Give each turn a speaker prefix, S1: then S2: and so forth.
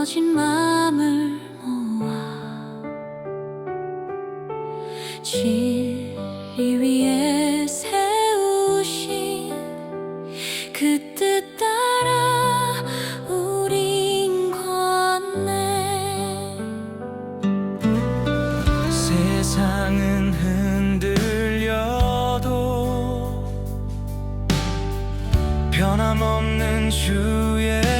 S1: 흩어진 마음을 모아 진리 위에 세우신 그 뜻 따라 우린 건네
S2: 세상은 흔들려도 변함없는 주의